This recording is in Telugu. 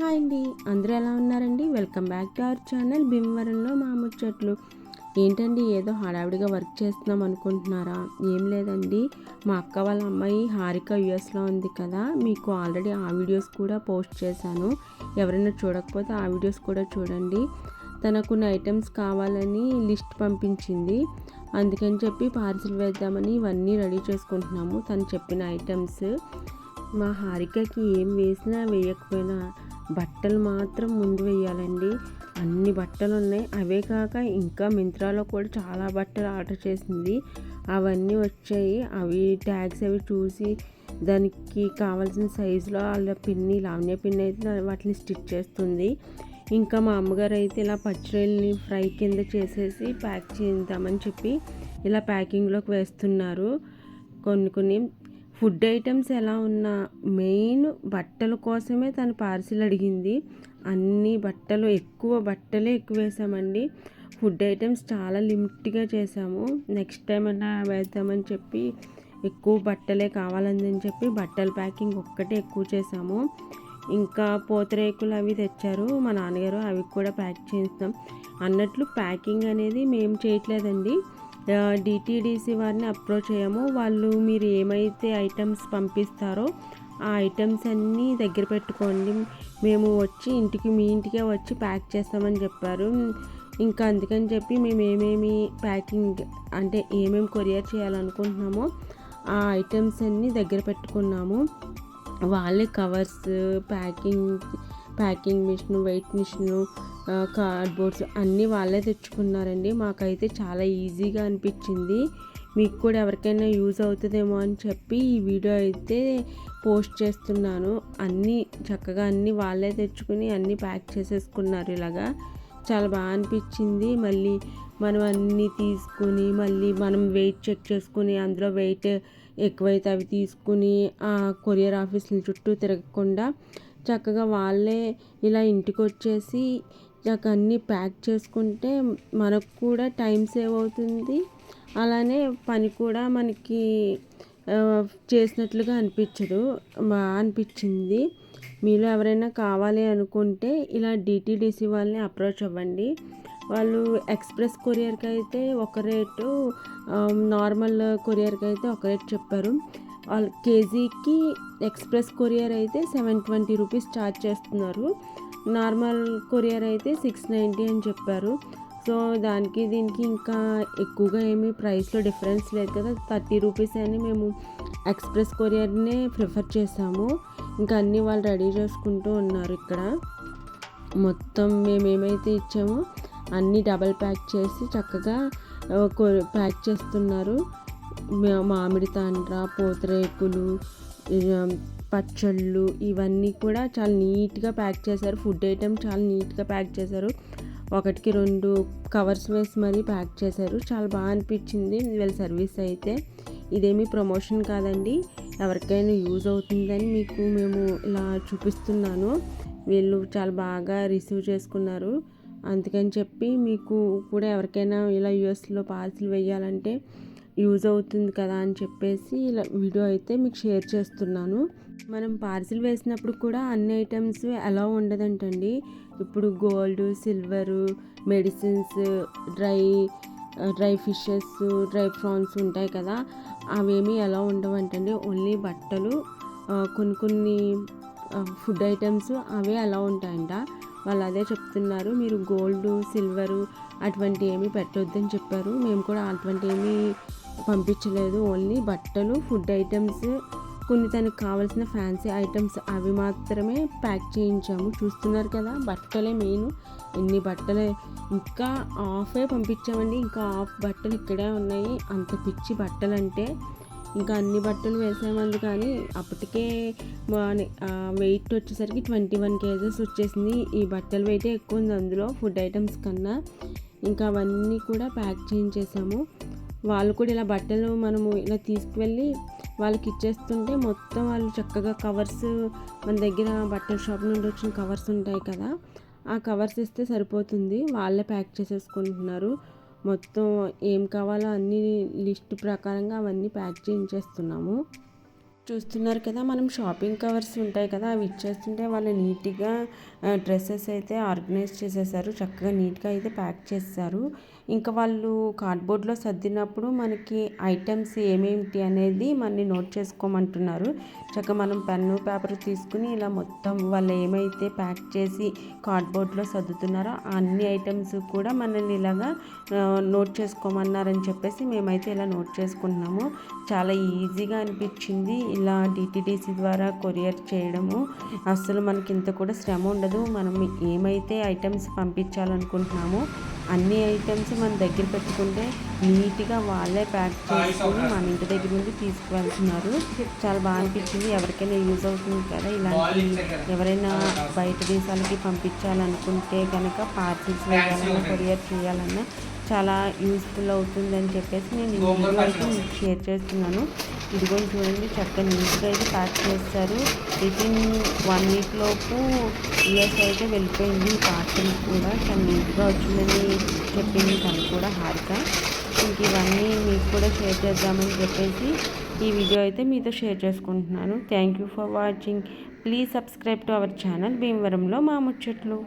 హాయ్ అండి. అందరూ ఎలా ఉన్నారండి? Welcome back to our channel భీమవరంలో మాముచ్చట్లు ఏంటండి ఏదో హడావిడిగా వర్క్ చేస్తున్నాం అనుకుంటున్నారా? ఏం లేదండి. మా అక్క వాళ్ళ అమ్మాయి హారిక యుఎస్లో ఉంది కదా. మీకు ఆల్రెడీ ఆ వీడియోస్ కూడా పోస్ట్ చేశాను. ఎవరైనా చూడకపోతే ఆ వీడియోస్ కూడా చూడండి. తనకు కొన్ని ఐటమ్స్ కావాలని లిస్ట్ పంపించింది. అందుకని చెప్పి పార్సిల్ వేద్దామని ఇవన్నీ రెడీ చేసుకుంటున్నాము. తను చెప్పిన ఐటమ్స్. మా హారికకి ఏం వేసినా వేయకపోయినా బట్టలు మాత్రం ముందు వేయాలండి అన్ని బట్టలు ఉన్నాయి అవే కాక ఇంకా మింత్రాలో కూడా చాలా బట్టలు ఆర్డర్ చేసింది. అవన్నీ వచ్చాయి. అవి ట్యాగ్స్ అవి చూసి దానికి కావాల్సిన సైజులో వాళ్ళ పిన్ని లావణ్య పిన్ని అయితే వాటిని స్టిచ్ చేస్తుంది. ఇంకా మా అమ్మగారు అయితే ఇలా పచ్చిరొయ్యల్ని ఫ్రై కింద చేసేసి ప్యాక్ చేద్దామని చెప్పి ఇలా ప్యాకింగ్లోకి వేస్తున్నారు. కొన్ని కొన్ని ఫుడ్ ఐటమ్స్ ఎలా ఉన్నా మెయిన్ బట్టల కోసమే తను పార్సిల్ అడిగింది. అన్ని బట్టలు ఎక్కువ బట్టలే ఎక్కువ వేసామండి. ఫుడ్ ఐటమ్స్ చాలా లిమిట్గా చేసాము. నెక్స్ట్ టైం అన్నా వేద్దామని చెప్పి ఎక్కువ బట్టలే కావాలని చెప్పి బట్టల ప్యాకింగ్ ఒక్కటే ఎక్కువ చేసాము. ఇంకా పూతరేకులు అవి తెచ్చారు. మా నాన్నగారు అవి కూడా ప్యాక్ చేస్తాం అన్నట్లు ప్యాకింగ్ అనేది మేము చేయట్లేదండి. డిటీడీసీ వారిని అప్రోచ్ అయ్యాము వాళ్ళు మీరు ఏమైతే ఐటమ్స్ పంపిస్తారో ఆ ఐటమ్స్ అన్నీ దగ్గర పెట్టుకోండి. మేము వచ్చి ఇంటికి మీ ఇంటికే వచ్చి ప్యాక్ చేస్తామని చెప్పారు. ఇంకా అందుకని చెప్పి మేము ఏమేమి ప్యాకింగ్ అంటే ఏమేమి కొరియర్ చేయాలనుకుంటున్నామో ఆ ఐటమ్స్ అన్నీ దగ్గర పెట్టుకున్నాము. వాళ్ళే covers packing packing machine weight machine cardboards అన్నీ వాళ్ళే తెచ్చుకున్నారండి. మాకైతే చాలా ఈజీగా అనిపించింది. మీకు కూడా ఎవరికైనా యూజ్ అవుతుందేమో అని చెప్పి ఈ వీడియో అయితే పోస్ట్ చేస్తున్నాను. అన్నీ చక్కగా అన్నీ వాళ్ళే తెచ్చుకుని అన్నీ ప్యాక్ చేసేసుకున్నారు ఇలాగా. చాలా బాగా అనిపించింది. మళ్ళీ మనం అన్నీ తీసుకుని మళ్ళీ మనం వెయిట్ చెక్ చేసుకుని అందులో వెయిట్ ఎక్కువైతే అవి తీసుకుని ఆ కొరియర్ ఆఫీసుల చుట్టూ తిరగకుండా చక్కగా వాళ్ళే ఇలా ఇంటికి వచ్చేసి నాకు అన్నీ ప్యాక్ చేసుకుంటే మనకు కూడా టైం సేవ్ అవుతుంది. అలానే పని కూడా మనకి చేసినట్లుగా అనిపించదు బాగా అనిపించింది. మీలో ఎవరైనా కావాలి అనుకుంటే ఇలా డిటీడీసీ వాళ్ళని అప్రోచ్ అవ్వండి. వాళ్ళు ఎక్స్ప్రెస్ కొరియర్కి అయితే ఒక రేటు నార్మల్ కొరియర్కి అయితే ఒక రేట్ చెప్పారు. వాళ్ళు కేజీకి ఎక్స్ప్రెస్ కొరియర్ అయితే సెవెన్ ట్వంటీ రూపీస్ ఛార్జ్ చేస్తున్నారు. నార్మల్ కొరియర్ అయితే సిక్స్ నైంటీ అని చెప్పారు. సో దానికి దీనికి ఇంకా ఎక్కువగా ఏమీ ప్రైస్లో డిఫరెన్స్ లేదు కదా. థర్టీ రూపీస్ అని మేము ఎక్స్ప్రెస్ కొరియర్నే ప్రిఫర్ చేసాము. ఇంకా అన్నీ వాళ్ళు రెడీ చేసుకుంటూ ఉన్నారు ఇక్కడ. మొత్తం మేము ఏమైతే ఇచ్చామో అన్నీ డబల్ ప్యాక్ చేసి చక్కగా ప్యాక్ చేస్తున్నారు. మామిడి తాండ్ర పూతరేకులు పచ్చళ్ళు ఇవన్నీ కూడా చాలా నీట్గా ప్యాక్ చేశారు. ఫుడ్ ఐటెం చాలా నీట్గా ప్యాక్ చేశారు. ఒకటికి రెండు కవర్స్ వేసి మరీ ప్యాక్ చేశారు. చాలా బాగా అనిపించింది. వీళ్ళ సర్వీస్ అయితే ఇదేమీ ప్రమోషన్ కాదండి. ఎవరికైనా యూజ్ అవుతుందని మీకు మేము ఇలా చూపిస్తున్నాను. వీళ్ళు చాలా బాగా రిసీవ్ చేసుకున్నారు. అందుకని చెప్పి మీకు కూడా ఎవరికైనా ఇలా యూఎస్లో పార్సిల్ వేయాలంటే యూజ్ అవుతుంది కదా అని చెప్పేసి ఇలా వీడియో అయితే మీకు షేర్ చేస్తున్నాను. మనం పార్సిల్ వేసినప్పుడు కూడా అన్ని ఐటమ్స్ ఎలా ఉండదంటండి. ఇప్పుడు gold silver medicines dry dry fishes dry prawns ఉంటాయి కదా అవేమీ ఎలా ఉండవంటండి. ఓన్లీ బట్టలు కొన్ని కొన్ని ఫుడ్ ఐటమ్స్ అవే అలా ఉంటాయంట. వాళ్ళు అదే చెప్తున్నారు. మీరు గోల్డ్ సిల్వరు అటువంటి ఏమీ పెట్టొద్దని చెప్పారు. మేము కూడా అటువంటి ఏమీ పంపించలేదు. ఓన్లీ బట్టలు ఫుడ్ ఐటమ్స్ కొన్ని తనకు కావాల్సిన ఫ్యాన్సీ ఐటమ్స్ అవి మాత్రమే ప్యాక్ చేయించాము. చూస్తున్నారు కదా బట్టలే మెయిన్. ఎన్ని బట్టలే ఇంకా ఆఫే పంపించామండి. ఇంకా ఆఫ్ బట్టలు ఇక్కడే ఉన్నాయి. అంత పిచ్చి బట్టలు అంటే ఇంకా అన్ని బట్టలు వేసామంది కానీ అప్పటికే వెయిట్ వచ్చేసరికి ట్వంటీ వన్ కేజెస్ వచ్చేసింది. ఈ బట్టల వెయిటే ఎక్కువ ఉంది అందులో ఫుడ్ ఐటమ్స్ కన్నా. ఇంకా అవన్నీ కూడా ప్యాక్ చేయించేసాము. వాళ్ళు కూడా ఇలా బట్టలు మనము ఇలా తీసుకువెళ్ళి వాళ్ళకి ఇచ్చేస్తుంటే మొత్తం వాళ్ళు చక్కగా కవర్స్ మన దగ్గర బట్టల షాప్ నుండి వచ్చిన కవర్స్ ఉంటాయి కదా ఆ కవర్స్ ఇస్తే సరిపోతుంది. వాళ్ళే ప్యాక్ చేసేసుకుంటున్నారు. మొత్తం ఏం కావాలో అన్ని లిస్ట్ ప్రకారంగా అవన్నీ ప్యాక్ చేయించేస్తున్నాము. చూస్తున్నారు కదా మనం షాపింగ్ కవర్స్ ఉంటాయి కదా అవి ఇచ్చేస్తుంటే వాళ్ళు నీట్గా డ్రెస్సెస్ అయితే ఆర్గనైజ్ చేసేసారు. చక్కగా నీట్గా అయితే ప్యాక్ చేస్తారు ఇంకా వాళ్ళు కార్డ్బోర్డ్లో సర్దినప్పుడు మనకి ఐటమ్స్ ఏమేమిటి అనేది మనని నోట్ చేసుకోమంటున్నారు. చక్కగా మనం పెన్ను పేపర్ తీసుకుని ఇలా మొత్తం వాళ్ళు ఏమైతే ప్యాక్ చేసి కార్డ్బోర్డ్లో సర్దుతున్నారో ఆ అన్ని ఐటమ్స్ కూడా మనల్ని ఇలాగా నోట్ చేసుకోమన్నారని చెప్పేసి మేమైతే ఇలా నోట్ చేసుకుంటున్నాము. చాలా ఈజీగా అనిపించింది ఇలా డిటిడిసి ద్వారా కొరియర్ చేయడము. అసలు మనకి ఇంత కూడా శ్రమ ఉండదు. మనం ఏమైతే ఐటమ్స్ పంపించాలనుకుంటున్నామో అన్ని ఐటమ్స్ మన దగ్గర పెట్టుకుంటే నీట్గా వాళ్ళే ప్యాక్ చేసుకుని మన ఇంటి దగ్గర నుండి తీసుకువెళ్తున్నారు. చాలా బాగా అనిపించింది. ఎవరికైనా యూజ్ అవుతుంది కదా ఇలాంటి ఎవరైనా బయట దేశాలకి పంపించాలనుకుంటే కనుక పార్సిల్స్ వేయాలన్నా కొరియర్ చేయాలన్నా చాలా యూస్ఫుల్ అవుతుందని చెప్పేసి నేను ఈ వీడియో అయితే షేర్ చేస్తున్నాను. ఇదిగో చూడండి చక్కగా నీట్గా అయితే ప్యాక్ చేస్తారు. వితిన్ వన్ వీక్ లోపు ఇయర్స్ అయితే వెళ్ళిపోయింది పార్సల్ కూడా. చాలా నీట్గా వచ్చిందని చెప్పింది తను కూడా హారిక. ఇంక ఇవన్నీ మీకు కూడా షేర్ చేద్దామని చెప్పేసి ఈ వీడియో అయితే మీతో షేర్ చేసుకుంటున్నాను. Thank you for watching please subscribe to our channel భీమవరంలో మా ముచ్చట్లు.